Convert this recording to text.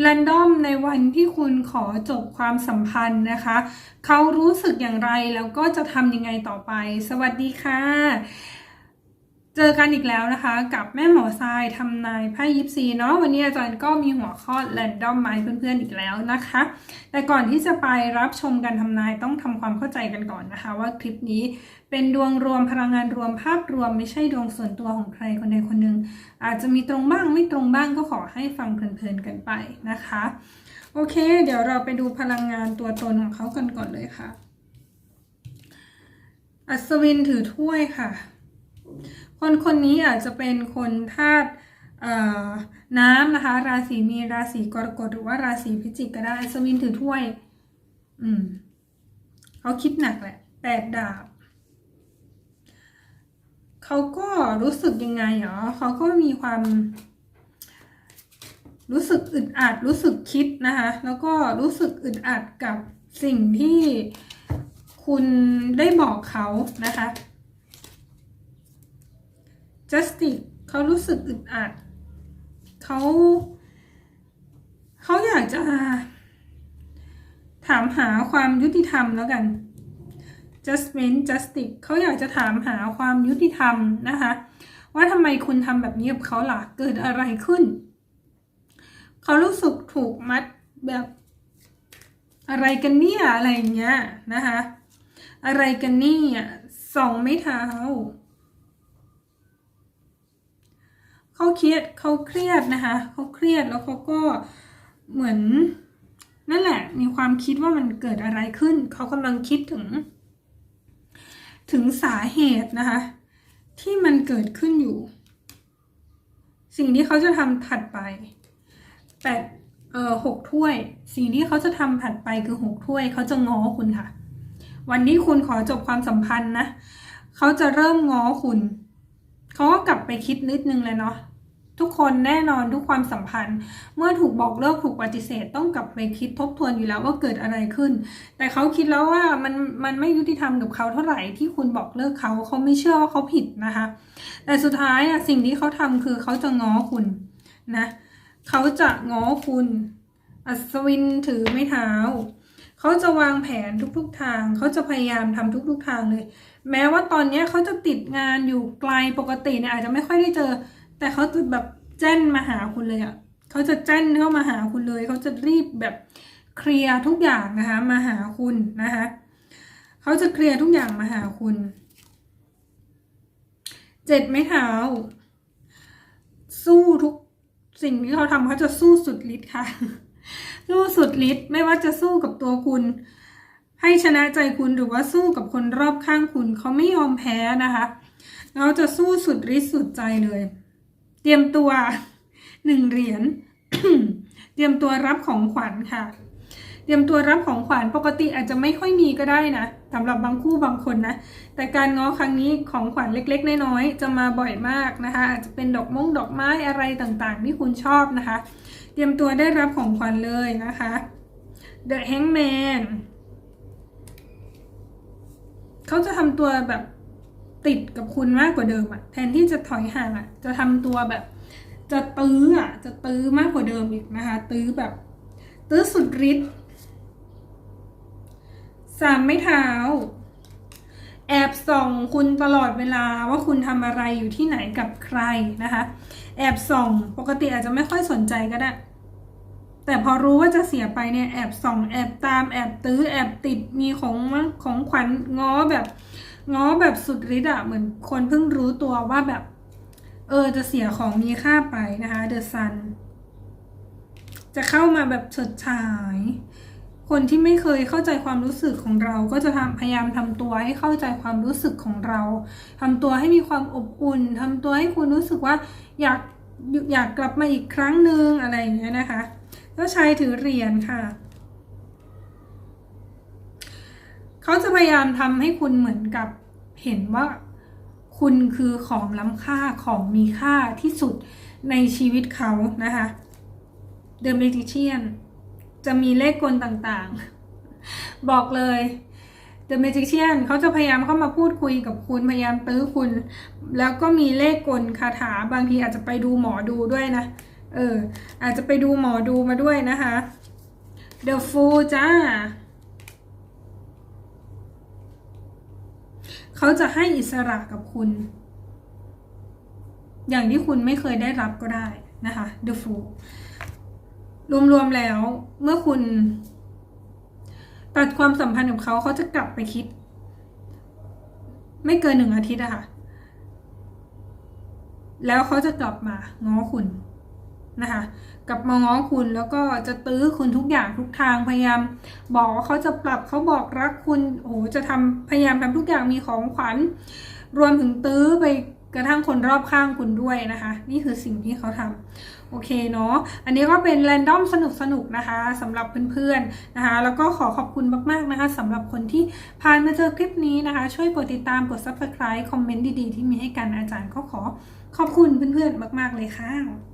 แรนดอมในวันที่คุณขอจบความสัมพันธ์นะคะ เขารู้สึกอย่างไรแล้วก็จะทำยังไงต่อไป สวัสดีค่ะ จอกันอีกแล้วนะคะ กับแม่หมอทรายทำนายไพ่ยิปซีเนาะวันนี้อาจารย์ก็มีหัวข้อแรนดอมมาให้เพื่อนๆอีกแล้วนะคะ แต่ก่อนที่จะไปรับชมการทำนายต้องทำความเข้าใจกันก่อนนะคะ ว่าคลิปนี้เป็นดวงรวมพลังงานรวมภาพรวมไม่ใช่ดวงส่วนตัวของใครคนใดคนหนึ่งอาจจะมีตรงบ้างไม่ตรงบ้างก็ขอให้ฟังเพลินๆกันไปนะคะ โอเค เดี๋ยวเราไปดูพลังงานตัวตนของเขากันก่อนเลยค่ะ อัศวินถือถ้วยค่ะ คนคนนี้อาจจะเป็นคนธาตุน้ำนะคะ ราศีมีราศีกรกฎหรือว่าราศีพิจิกก็ได้อัศวินถือถ้วย อืมเขาคิดหนักแหละแปดดาบเขาก็รู้สึกยังไงหรอเขาก็มีความ รู้สึกอึดอัดรู้สึกคิดนะคะ แล้วก็รู้สึกอึดอัดกับสิ่งที่คุณได้บอกเขานะคะ justice เขารู้สึกอึดอัดเขาเขาอยากจะ ถามหาความยุติธรรมแล้วกัน justment justice เขาอยากจะถามหาความยุติธรรมนะคะ ว่าทำไมคุณทำแบบนี้กับเขาล่ะเกิดอะไรขึ้น เขารู้สึกถูกมัดแบบอะไรกันเนี่ยอะไรอย่างเงี้ยนะคะ อะไรกันเนี่ยสองไม้เท้า เขาเครียดเขาเครียดนะคะเขาเครียดแล้วเขาก็เหมือนนั่นแหละ มีความคิดว่ามันเกิดอะไรขึ้น เขากำลังคิดถึง ถึงสาเหตุนะคะ ที่มันเกิดขึ้นอยู่ สิ่งที่เขาจะทำถัดไปแปดเอ่อหกถ้วย สิ่งที่เขาจะทำถัดไปคือหกถ้วย เขาจะง้อคุณค่ะ วันนี้คุณขอจบความสัมพันธ์นะ เขาจะเริ่มง้อคุณ เขาก็กลับไปคิดนิดนึงเลยเนาะทุกคนแน่นอนทุกความสัมพันธ์ เมื่อถูกบอกเลิกถูกปฏิเสธ ต้องกลับไปคิดทบทวนอยู่แล้วว่าเกิดอะไรขึ้น แต่เขาคิดแล้วว่ามันมันไม่ยุติธรรมกับเขาเท่าไหร่ที่คุณบอกเลิกเขาเขาไม่เชื่อว่าเขาผิดนะคะ แต่สุดท้ายอะสิ่งที่เขาทำคือเขาจะง้อคุณนะเขาจะง้อคุณ อัศวินถือไม้เท้า เขาจะวางแผนทุกๆทาง เขาจะพยายามทำทุกๆทางเลย แม้ว่าตอนนี้เขาจะติดงานอยู่ไกลปกติเนี่ยอาจจะไม่ค่อยได้เจอ แต่เขาจะแบบแจ้นมาหาคุณเลยอะ่ะเขาจะแจ้นเข้ามาหาคุณเลยเขาจะรีบแบบเคลียร์ทุกอย่างนะคะมาหาคุณนะคะเขาจะเคลียร์ทุกอย่างมาหาคุณเจ็ดไม้เท้า สู้ทุกสิ่งที่เขาทำเขาจะสู้สุดฤทธิ์ค่ะ สู้สุดฤทธิ์ไม่ว่าจะสู้กับตัวคุณ ให้ชนะใจคุณหรือว่าสู้กับคนรอบข้างคุณเขาไม่ยอมแพ้นะคะเขาจะสู้สุดฤทธิ์สุดใจเลย เตรียมตัวหนึ่งเหรียญเตรียมตัวรับของขวัญค่ะ เตรียมตัวรับของขวัญปกติอาจจะไม่ค่อยมีก็ได้นะสำหรับบางคู่บางคนนะ แต่การง้อครั้งนี้ของขวัญเล็ก ๆ น้อยๆจะมาบ่อยมากนะคะอาจจะเป็นดอกมงดอกไม้อะไรต่างๆ ที่คุณชอบนะคะ เตรียมตัวได้รับของขวัญเลยนะคะ The Hangman เขาจะทำตัวแบบติดกับคุณมากกว่าเดิมอะแทนที่จะถอยห่างอะจะทำตัวแบบ จะตื้ออะจะตื้อมากกว่าเดิมอีกนะคะ ตื้อแบบ ตื้อสุดฤทธิ์สามไม้เท้า แอบส่องคุณตลอดเวลาว่าคุณทำอะไรอยู่ที่ไหนกับใครนะคะ แอบส่องปกติอาจจะไม่ค่อยสนใจก็ได้ แต่พอรู้ว่าจะเสียไปเนี่ยแอบส่องแอบตามแอบตื้อแอบติดมีของของขวัญง้อแบบง้อแบบสุดฤทธิ์อะเหมือนคนเพิ่งรู้ตัวว่าแบบ เออจะเสียของมีค่าไปนะคะเดอะซันจะเข้ามาแบบเฉิดฉาย คนที่ไม่เคยเข้าใจความรู้สึกของเรา ก็จะทำพยายามทำตัวให้เข้าใจความรู้สึกของเราทำตัวให้มีความอบอุ่นทำตัวให้คุณรู้สึกว่าอยากอยากกลับมาอีกครั้งหนึ่งอะไรอย่างเงี้ยนะคะ เจ้าชายถือเหรียญค่ะ เขาจะพยายามทำให้คุณเหมือนกับเห็นว่าคุณคือของล้ำค่าของมีค่าที่สุดในชีวิตเขานะคะ The Magician จะมีเลขกลต่างๆ บอกเลย The Magician เขาจะพยายามเข้ามาพูดคุยกับคุณ พยายามตื้อคุณ แล้วก็มีเลขกลคาถาบางทีอาจจะไปดูหมอดูด้วยนะ เออ อาจจะไปดูหมอดูมาด้วยนะคะ The Fool จ้า เขาจะให้อิสระกับคุณ อย่างที่คุณไม่เคยได้รับก็ได้นะคะ The Fool รวมๆแล้วเมื่อคุณ ตัดความสัมพันธ์กับเขาเขาจะกลับไปคิด ไม่เกินหนึ่งอาทิตย์อะค่ะ แล้วเขาจะกลับมาง้อคุณ นะคะกลับมาง้อคุณแล้วก็จะตื้อคุณทุกอย่างทุกทางพยายาม บอกว่าเขาจะปรับเขาบอกรักคุณโอ้โหจะทำพยายามทำทุกอย่างมีของขวัญ รวมถึงตื้อไปกระทั่งคนรอบข้างคุณด้วยนะคะ นี่คือสิ่งที่เขาทำโอเคเนาะ อันนี้ก็เป็นแรนดอมสนุกๆนะคะสำหรับเพื่อนๆนะคะ แล้วก็ขอขอบคุณมากๆนะคะสำหรับคนที่ผ่านมาเจอคลิปนี้นะคะ ช่วยกดติดตามกด subscribe คอมเมนต์ดีๆ ที่มีให้กันอาจารย์ก็ขอขอบคุณเพื่อนๆมาก ๆ เลยค่ะ